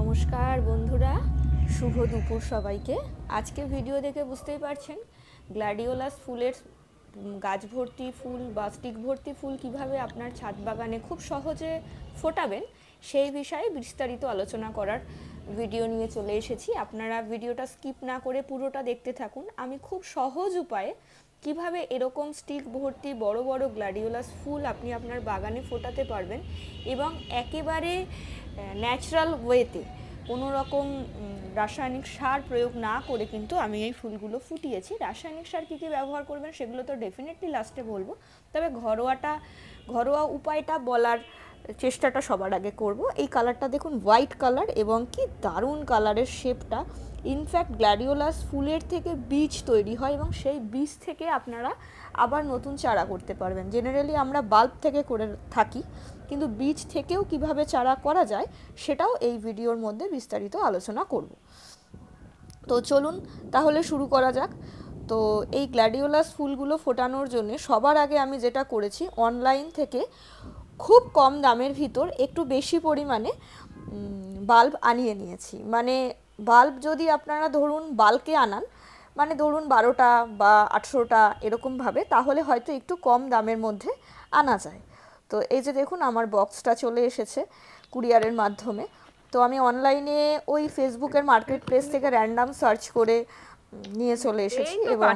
নমস্কার বন্ধুরা, শুভ দুপুর সবাইকে। আজকে ভিডিও দেখে বুঝতেই পারছেন গ্ল্যাডিওলাস ফুলের গাছ ভর্তি ফুল বা স্টিক ভর্তি ফুল কীভাবে আপনার ছাদ বাগানে খুব সহজে ফোটাবেন, সেই বিষয়ে বিস্তারিত আলোচনা করার ভিডিও নিয়ে চলে এসেছি। আপনারা ভিডিওটা স্কিপ না করে পুরোটা দেখতে থাকুন। আমি খুব সহজ উপায়ে কীভাবে এরকম স্টিক ভর্তি বড় বড় গ্ল্যাডিওলাস ফুল আপনি আপনার বাগানে ফোটাতে পারবেন এবং একেবারে ন্যাচারাল ওয়েতে কোনো রকম রাসায়নিক সার প্রয়োগ না করে কিন্তু আমি এই ফুলগুলো ফুটিয়েছি। রাসায়নিক সার কী কী ব্যবহার করবেন সেগুলো তো ডেফিনেটলি লাস্টে বলব। তবে ঘরোয়াটা, ঘরোয়া উপায়টা বলার চেষ্টাটা সবার আগে করব। এই কালারটা দেখুন, হোয়াইট কালার এবং কি দারুণ কালারের শেপটা। ইনফ্যাক্ট গ্ল্যাডিওলাস ফুলের থেকে বীজ তৈরি হয় এবং সেই বীজ থেকে আপনারা আবার নতুন চারা করতে পারবেন। জেনারেলি আমরা বাল্ব থেকে করে থাকি, কিন্তু বীজ থেকেও কীভাবে চারা করা যায় সেটাও এই ভিডিওর মধ্যে বিস্তারিত আলোচনা করব। তো চলুন তাহলে শুরু করা যাক। তো এই গ্ল্যাডিওলাস ফুলগুলো ফোটানোর জন্য সবার আগে আমি যেটা করেছি অনলাইন থেকে খুব কম দামের ভিতর একটু বেশি পরিমাণে বাল্ব আনিয়ে নিয়েছি। মানে বাল্ব যদি আপনারা ধরুন বাল্কে আনান মানে ধরুন বারোটা বা আঠেরোটা এরকমভাবে তাহলে হয়তো একটু কম দামের মধ্যে আনা যায়। তো এই যে দেখুন আমার বক্সটা চলে এসেছে কুরিয়ারের মাধ্যমে। তো আমি অনলাইনে ওই ফেসবুকের মার্কেট প্লেস থেকে র্যান্ডাম সার্চ করে নিয়ে চলে এসেছি এবং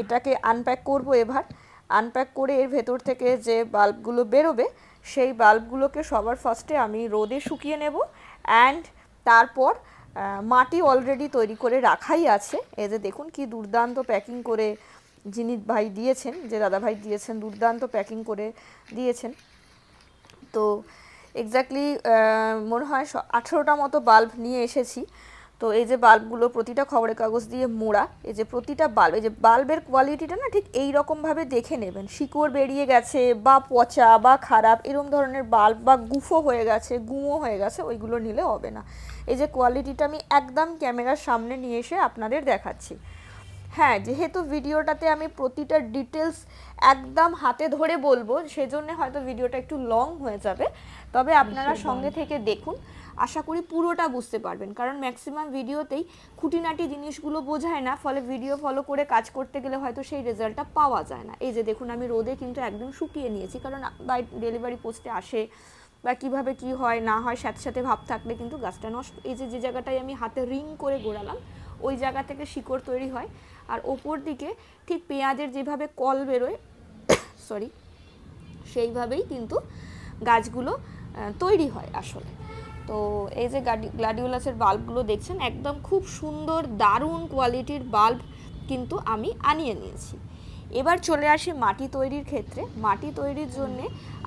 এটাকে আনপ্যাক করব এবার। আনপ্যাক করে এর ভেতর থেকে যে বাল্বগুলো বেরোবে, সেই বাল্বগুলোকে সবার ফার্স্টে আমি রোদে শুকিয়ে নেব অ্যান্ড তারপর মাটি অলরেডি তৈরি করে রাখাই আছে। এ যে দেখুন কি দুর্দান্ত প্যাকিং করে যিনি ভাই দিয়েছেন, যে দাদা ভাই দিয়েছেন, দুর্দান্ত প্যাকিং করে দিয়েছেন। তো এক্স্যাক্টলি মনে হয় আঠেরোটা মতো বাল্ব নিয়ে এসেছি। তো এই যে বাল্বগুলো প্রতিটা খবরের কাগজ দিয়ে মোড়া এই যে প্রতিটা বাল্ব এই যে বাল্বের কোয়ালিটিটা না ঠিক এই রকমভাবে দেখে নেবেন। শিকড় বেরিয়ে গেছে বা পচা বা খারাপ এরকম ধরনের বাল্ব বা গুফো হয়ে গেছে গুঁয়ো হয়ে গেছে ওইগুলো নিলে হবে না। এই যে কোয়ালিটিটা আমি একদম ক্যামেরার সামনে নিয়ে এসে আপনাদের দেখাচ্ছি। হ্যাঁ যেহেতু ভিডিওটাতে আমি প্রতিটা ডিটেলস একদম হাতে ধরে বলব সেজন্য হয়তো ভিডিওটা একটু লং হয়ে যাবে। তবে আপনারা সঙ্গে থেকে দেখুন। আশা করি পুরোটা বুঝতে পারবেন। কারণ ম্যাক্সিমাম ভিডিওতেই খুঁটিনাটি জিনিসগুলো বোঝায় না, ফলে ভিডিও ফলো করে কাজ করতে গেলে হয়তো সেই রেজাল্টটা পাওয়া যায় না। এই যে দেখুন, আমি রোদে কিন্তু একদম শুকিয়ে নিয়েছি, কারণ বাই ডেলিভারি পোস্টে আসে বা কীভাবে কি হয়, না হয়, সাথে সাথে ভাব থাকলে কিন্তু গাছটা নষ্ট। এই যে যে জায়গাটায় আমি হাতে রিং করে গোড়ালাম, ওই জায়গা থেকে শিকড় তৈরি হয়। আর ওপর দিকে ঠিক পেঁয়াজের যেভাবে কল বেরোয় সরি সেইভাবেই কিন্তু গাছগুলো তৈরি হয় আসলে। তো এই যে গ্লাডিউলাসের গ্লাডিওলাসের বাল্বগুলো দেখছেন একদম খুব সুন্দর দারুণ কোয়ালিটির বাল্ব কিন্তু আমি আনিয়ে নিয়েছি। এবার চলে আসি মাটি তৈরির ক্ষেত্রে। মাটি তৈরির জন্য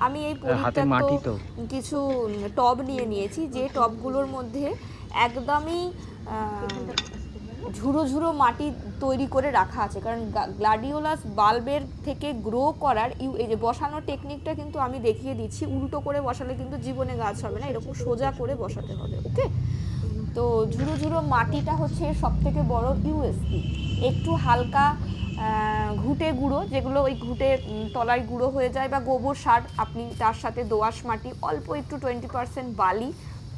আমি এই হাতে পরিত্যক্ত কিছু টব নিয়ে নিয়েছি যে টবগুলোর মধ্যে একদমই ঝুড়ো ঝুড়ো মাটি তৈরি করে রাখা আছে। কারণ গ্লাডিওলাস বাল্বের থেকে গ্রো করার ইউ এই যে বসানোর টেকনিকটা কিন্তু আমি দেখিয়ে দিচ্ছি। উল্টো করে বসালে কিন্তু জীবনে গাছ হবে না, এরকম সোজা করে বসাতে হবে ওকে তো ঝুড়ো ঝুড়ো মাটিটা হচ্ছে সব থেকে বড় ইউএসপি একটু হালকা ঘুটে গুঁড়ো, যেগুলো ওই ঘুটে তলায় গুঁড়ো হয়ে যায় বা গোবর সার, আপনি তার সাথে দোআঁশ মাটি, অল্প একটু টোয়েন্টি পার্সেন্ট বালি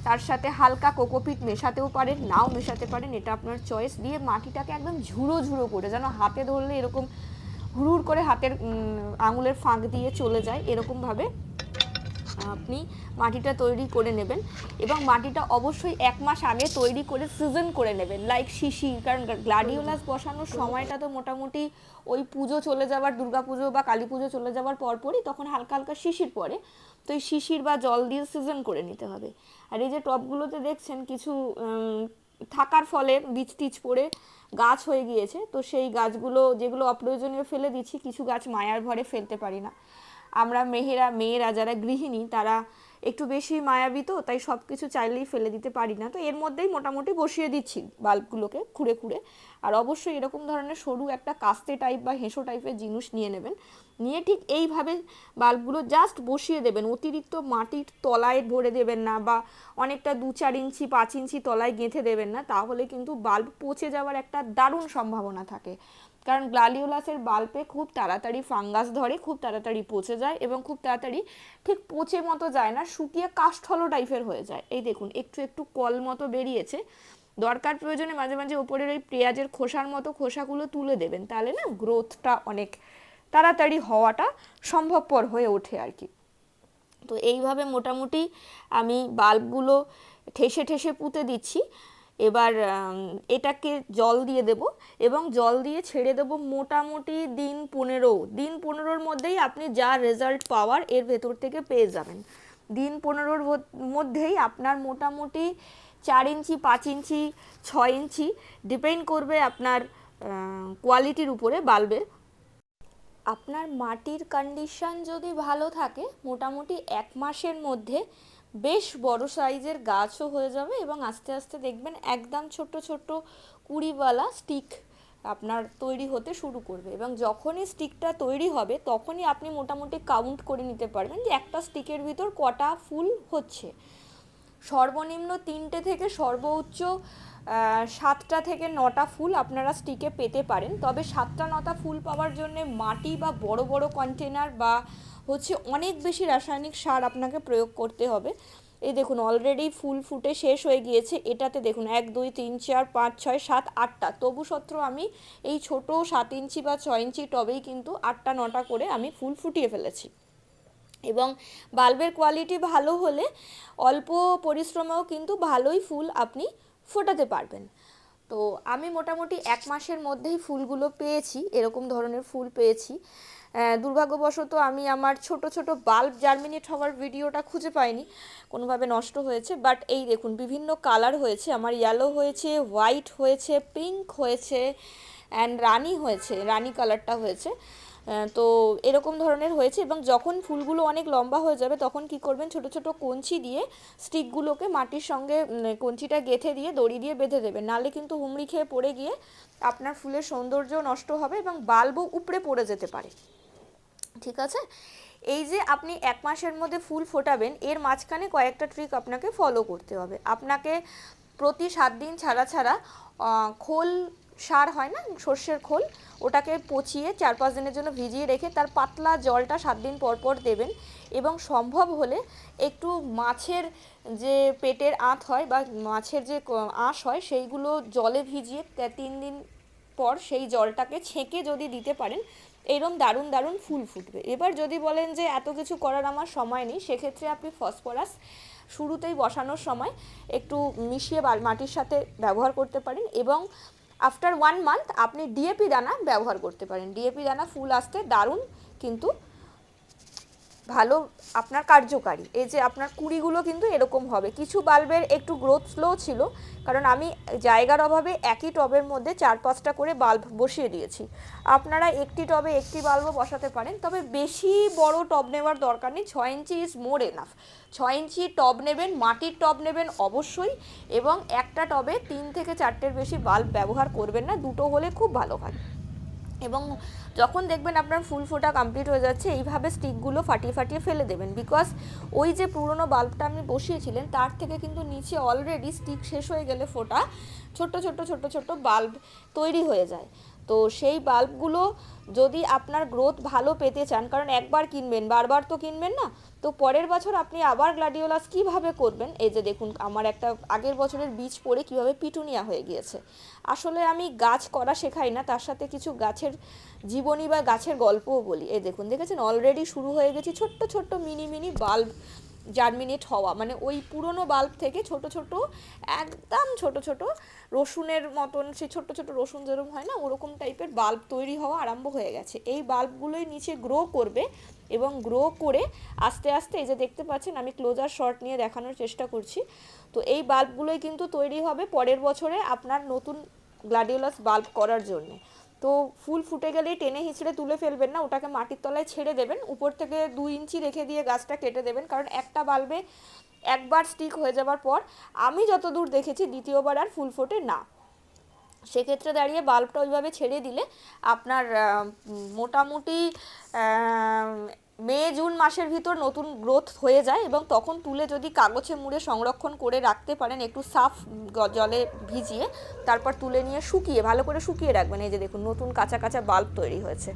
তার সাথে হালকা কোকোপিট মেশাতেও পারেন, নাও মেশাতে পারেন, এটা আপনার চয়েস দিয়ে মাটিটাকে একদম ঝুড়ো ঝুড়ো করে, যেন হাতে ধরলে এরকম হুড়ুর করে হাতের আঙুলের ফাঁক দিয়ে চলে যায়, এরকমভাবে আপনি মাটিটা তৈরি করে নেবেন এবং মাটিটা অবশ্যই এক মাস আগে তৈরি করে সিজন করে নেবেন। লাইক শিশির কারণ গ্লাডিওলাস বসানোর সময়টা তো মোটামুটি ওই পুজো চলে যাওয়ার, দুর্গা পুজো বা কালী পুজো চলে যাওয়ার পরপরই তখন হালকা হালকা শিশির পরে তো এই শিশির বা জল দিয়ে সিজন করে নিতে হবে। আর এই যে টবগুলোতে দেখছেন কিছু থাকার ফলে বীজ টিচ পড়ে গাছ হয়ে গিয়েছে। তো সেই গাছগুলো, যেগুলো অপ্রয়োজনীয় ফেলে দিচ্ছি, কিছু গাছ মায়ার ভরে ফেলতে পারি না। আমরা মেহেরা, মেয়েরা যারা গৃহিণী, তারা একটু বেশি মায়াবী তো, তাই সব কিছু চাইলেই ফেলে দিতে পারি না। তো এর মধ্যেই মোটামুটি বসিয়ে দিচ্ছি বাল্বগুলোকে খুঁড়ে খুঁড়ে। আর অবশ্যই এরকম ধরনের সরু একটা কাস্তে টাইপ বা হেঁসো টাইপের জিনিস নিয়ে নেবেন। নিয়ে ঠিক এইভাবে বাল্বগুলো জাস্ট বসিয়ে দেবেন। অতিরিক্ত মাটির তলায় ভরে দেবেন না বা অনেকটা দু চার ইঞ্চি, পাঁচ ইঞ্চি তলায় গেঁথে দেবেন না। তাহলে কিন্তু বাল্ব পচে যাওয়ার একটা দারুণ সম্ভাবনা থাকে। কারণ গ্লাডিওলাসের বাল্বে খুব তাড়াতাড়ি ফাঙ্গাস ধরে, খুব তাড়াতাড়ি পচে যায় এবং খুব তাড়াতাড়ি ঠিক পচে মতো যায় না, শুকিয়ে কাষ্ঠলো টাইপের হয়ে যায়। এই দেখুন, একটু একটু কল মতো বেরিয়েছে। দরকার প্রয়োজনে মাঝে মাঝে ওপরের ওই পেঁয়াজের খোসার মতো খোসাগুলো তুলে দেবেন। তাহলে না গ্রোথটা অনেক তাড়াতাড়ি হওয়াটা সম্ভবপর হয়ে ওঠে আর কি। তো এইভাবে মোটামুটি আমি বাল্বগুলো ঠেসে ঠেসে পুঁতে দিচ্ছি। এবার এটাকে জল দিয়ে দেব এবং জল দিয়ে ছেড়ে দেব মোটামুটি দিন পনেরো। দিন পনেরোর মধ্যেই আপনি যা রেজাল্ট পাওয়ার এর ভেতর থেকে পেয়ে যাবেন। দিন পনেরোর মধ্যেই আপনার মোটামুটি চার ইঞ্চি, পাঁচ ইঞ্চি, ছয় ইঞ্চি ডিপেন্ড করবে আপনার কোয়ালিটির উপরে বাল্বের আপনার মাটির কন্ডিশন যদি ভালো থাকে, মোটামুটি এক মাসের মধ্যে বেশ বড় সাইজের গাছও হয়ে যাবে এবং আস্তে আস্তে দেখবেন একদম ছোট ছোট কুড়িওয়ালা স্টিক আপনার তৈরি হতে শুরু করবে এবং যখনই স্টিকটা তৈরি হবে, তখনই আপনি মোটামুটি কাউন্ট করে নিতে পারবেন যে একটা স্টিকের ভিতর কটা ফুল হচ্ছে। সর্বনিম্ন তিনটে থেকে সর্বোচ্চ সাতটা থেকে নটা ফুল আপনারা স্টিকে পেতে পারেন। তবে সাতটা, নটা ফুল পাওয়ার জন্য মাটি বা বড় বড় কন্টেনার বা হচ্ছে অনেক বেশি রাসায়নিক সার আপনাকে প্রয়োগ করতে হবে। এই দেখুন অলরেডি ফুল ফুটে শেষ হয়ে গিয়েছে। এটাতে দেখুন, এক, দুই, তিন, চার, পাঁচ, ছয়, সাত, আটটা। তবু সত্ত্বেও আমি এই ছোট সাত ইঞ্চি বা ছয় ইঞ্চি টবেই কিন্তু আটটা, নটা করে আমি ফুল ফুটিয়ে ফেলেছি। এবং বাল্বের কোয়ালিটি ভালো হলে অল্প পরিশ্রমেও কিন্তু ভালোই ফুল আপনি ফোটাতে পারবেন। তো আমি মোটামুটি এক মাসের মধ্যেই ফুলগুলো পেয়েছি, এরকম ধরনের ফুল পেয়েছি। দুর্ভাগ্যবশত আমি আমার ছোট ছোট বাল্ব জার্মিনেট হওয়ার ভিডিওটা খুঁজে পাইনি, কোনোভাবে নষ্ট হয়েছে। বাট এই দেখুন, বিভিন্ন কালার হয়েছে, আমার ইয়েলো হয়েছে হোয়াইট হয়েছে পিঙ্ক হয়েছে অ্যান্ড রানি হয়েছে, রানি কালারটা হয়েছে। তো এরকম ধরনের হয়েছে এবং যখন ফুলগুলো অনেক লম্বা হয়ে যাবে তখন কি করবেন? ছোট ছোট কঞ্চি দিয়ে স্টিকগুলোকে মাটির সঙ্গে কঞ্চিটা গেঁথে দিয়ে, দড়ি দিয়ে বেঁধে দেবেন। নাহলে কিন্তু হুমড়ি খেয়ে পড়ে গিয়ে আপনার ফুলের সৌন্দর্য নষ্ট হবে এবং বাল্বও উপড়ে পড়ে যেতে পারে। ঠিক আছে? এই যে আপনি এক মাসের মধ্যে ফুল ফোটাবেন, এর মাঝখানে কয়েকটা ট্রিক আপনাকে ফলো করতে হবে। আপনাকে প্রতি সাত দিন ছাড়া ছাড়া খোল সার হয় না, সর্ষের খোল, ওটাকে পচিয়ে চার পাঁচ দিনের জন্য ভিজিয়ে রেখে তার পাতলা জলটা সাত দিন পর পর দেবেন এবং সম্ভব হলে একটু মাছের যে পেটের আঁত হয় বা মাছের যে আঁশ হয় সেইগুলো জলে ভিজিয়ে তিন দিন পর সেই জলটাকে ছেঁকে যদি দিতে পারেন, এরম দারুণ দারুণ ফুল ফুটবে। এবার যদি বলেন যে এত কিছু করার আমার সময় নেই, সেক্ষেত্রে আপনি ফসফরাস শুরুতেই বসানোর সময় একটু মিশিয়ে মাটির সাথে ব্যবহার করতে পারেন এবং আফটার ওয়ান মান্থ আপনি ডিএপি দানা ব্যবহার করতে পারেন। ডিএপি দানা ফুল আসতে দারুণ, কিন্তু ভালো, আপনার কার্যকারী। এই যে আপনার কুড়িগুলো কিন্তু এরকম হবে। কিছু বাল্বের একটু গ্রোথ স্লো ছিল, কারণ আমি জায়গার অভাবে একই টবের মধ্যে চার পাঁচটা করে বাল্ব বসিয়ে দিয়েছি। আপনারা একটি টবে একটি বাল্বও বসাতে পারেন, তবে বেশি বড় টব নেওয়ার দরকার নেই। ছয় ইঞ্চি ইজ মোর এনাফ ছয় ইঞ্চি টব নেবেন, মাটির টব নেবেন অবশ্যই, এবং একটা টবে তিন থেকে চারটের বেশি বাল্ব ব্যবহার করবেন না, দুটো হলে খুব ভালো হয়। এবং যখন দেখবেন আপনার ফুল ফোটা কমপ্লিট হয়ে যাচ্ছে, এইভাবে স্টিকগুলো ফাটিয়ে ফাটিয়ে ফেলে দেবেন। বিকজ ওই যে পুরনো বাল্বটা আপনি বসিয়েছিলেন, তার থেকে কিন্তু নিচে অলরেডি স্টিক শেষ হয়ে গেলে ফোটা ছোট্ট ছোট্ট ছোট্ট ছোট্ট বাল্ব তৈরি হয়ে যায়। তো সেই বাল্বগুলো যদি আপনার গ্রোথ ভালো পেতে চান, কারণ একবার কিনবেন, বারবার তো কিনবেন না, তো পরের বছর আপনি আবার গ্লাডিওলাস কীভাবে করবেন? এই যে দেখুন, আমার একটা আগের বছরের বীজ পড়ে কীভাবে পিটুনিয়া হয়ে গিয়েছে। আসলে আমি গাছ করা শেখাই না, তার সাথে কিছু গাছের জীবনী বা গাছের গল্পও বলি। এই দেখুন, দেখেছেন? অলরেডি শুরু হয়ে গেছে ছোট্ট ছোট্ট, মিনি মিনি বাল্ব জার্মিনেট হওয়া। মানে ওই পুরনো বাল্ব থেকে ছোট ছোট, একদম ছোট ছোট রসুনের মতন, সেই ছোট ছোট রসুন যেরকম হয় না, ওরকম টাইপের বাল্ব তৈরি হওয়া আরম্ভ হয়ে গেছে। এই বাল্বগুলোই নিচে গ্রো করবে এবং গ্রো করে আস্তে আস্তে এই যে দেখতে পাচ্ছেন, আমি ক্লোজার শর্ট নিয়ে দেখানোর চেষ্টা করছি। তো এই বাল্বগুলোই কিন্তু তৈরি হবে পরের বছরে আপনার নতুন গ্লাডিওলাস বাল্ব করার জন্য। তো ফুল ফুটে গেলে টেনে হিঁচড়ে তুলে ফেলবেন না, ওটাকে মাটির তলায় ছেড়ে দেবেন, উপর থেকে দু ইঞ্চি রেখে দিয়ে গাছটা কেটে দেবেন, কারণ একটা বাল্বে একবার স্টিক হয়ে যাবার পর আমি যতদূর দেখেছি দ্বিতীয়বার আর ফুল ফোটে না। সেক্ষেত্রে দাঁড়িয়ে বাল্বটা ওইভাবে ছেড়ে দিলে আপনার মোটামুটি মে, জুন মাসের ভিতর নতুন গ্রোথ হয়ে যায় এবং তখন তুলে যদি কাগজে মুড়ে সংরক্ষণ করে রাখতে পারেন, একটু সাফ জলে ভিজিয়ে, তারপর তুলে নিয়ে শুকিয়ে, ভালো করে শুকিয়ে রাখবেন। এই যে দেখুন, নতুন কাঁচা কাঁচা বাল্ব তৈরি হয়েছে।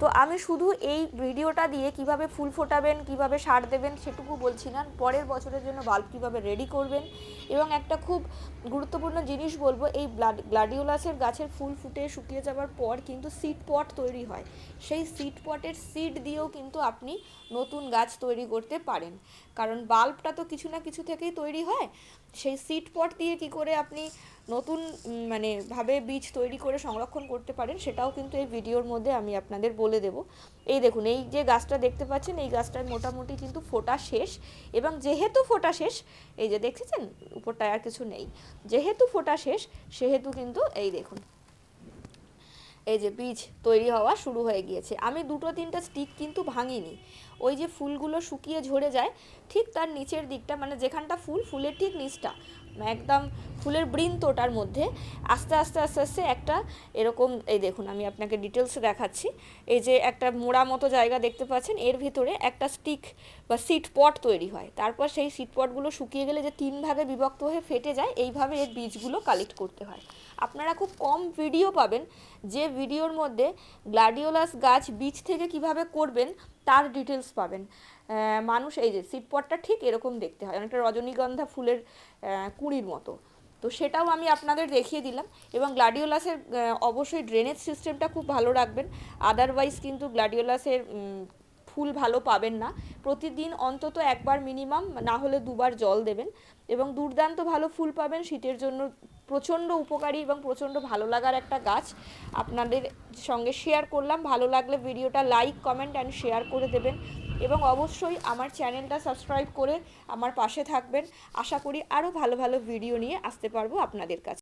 তো আমি শুধু এই ভিডিওটা দিয়ে কীভাবে ফুল ফোটাবেন, কীভাবে সার দেবেন সেটুকু বলছি না। পরের বছরের জন্য বাল্ব কীভাবে রেডি করবেন এবং একটা খুব গুরুত্বপূর্ণ জিনিস বলব, এই গ্লাডিওলাসের গাছের ফুল ফুটে শুকিয়ে যাওয়ার পর কিন্তু সিড পট তৈরি হয়। সেই সিড পটের সিড দিয়েও কিন্তু আপনি নতুন গাছ তৈরি করতে পারেন। কারণ বাল্বটা তো কিছু না কিছু থেকেই তৈরি হয়। সেই সিট পট দিয়ে কি করে আপনি নতুন মানে ভাবে বীজ তৈরি করে সংরক্ষণ করতে পারেন, সেটাও কিন্তু এই ভিডিওর মধ্যে আমি আপনাদের বলে দেব। এই দেখুন, এই যে গাছটা দেখতে পাচ্ছেন, এই গাছটার মোটামুটি কিন্তু ফোটা শেষ এবং যেহেতু ফোটা শেষ, এই যে দেখেছেন, উপরটায় আর কিছু নেই। যেহেতু ফোটা শেষ, সেহেতু কিন্তু এই দেখুন এই যে বীজ তৈরি হওয়া শুরু হয়ে গিয়েছে। আমি দুটো তিনটা স্টিক কিন্তু ভাঙিনি। ওই যে ফুলগুলো শুকিয়ে ঝরে যায়, ঠিক তার নিচের দিকটা মানে যেখানটা ফুল, ফুলের ঠিক নিচটা, একদম ফুলের বৃন্তটার মধ্যে আস্তে আস্তে আস্তে আস্তে একটা এরকম, এই দেখুন আমি আপনাকে ডিটেলসে দেখাচ্ছি। এই যে একটা মোড়া মতো জায়গা দেখতে পাচ্ছেন, এর ভিতরে একটা স্টিক বা সিট পট তৈরি হয়। তারপর সেই সিট পটগুলো শুকিয়ে গেলে যে তিন ভাগে বিভক্ত হয়ে ফেটে যায়, এইভাবে এর বীজগুলো কালেক্ট করতে হয়। আপনারা খুব কম ভিডিও পাবেন যে ভিডিওর মধ্যে গ্লাডিওলাস গাছ বীজ থেকে কীভাবে করবেন, তার ডিটেলস পাবেন। মানুষ এই যে সিটপটটা ঠিক এরকম দেখতে হয়, অনেকটা রজনীগন্ধা ফুলের কুঁড়ির মতো। তো সেটাও আমি আপনাদের দেখিয়ে দিলাম এবং গ্লাডিওলাসের অবশ্যই ড্রেনেজ সিস্টেমটা খুব ভালো রাখবেন। আদারওয়াইজ কিন্তু গ্লাডিওলাসের ফুল ভালো পাবেন না। প্রতিদিন অন্তত একবার মিনিমাম না হলে দুবার জল দেবেন। এবং দুর্দান্ত ভালো ফুল পাবেন শীতের জন্য প্রচণ্ড উপকারী এবং প্রচণ্ড ভালো লাগার একটা গাছ। আপনাদের সঙ্গে শেয়ার করলাম। ভালো লাগলে ভিডিওটা লাইক কমেন্ট অ্যান্ড শেয়ার করে দেবেন। এবং অবশ্যই আমার চ্যানেলটা সাবস্ক্রাইব করে আমার পাশে থাকবেন। আশা করি আরও ভালো ভালো ভিডিও নিয়ে আসতে পারব আপনাদের কাছে।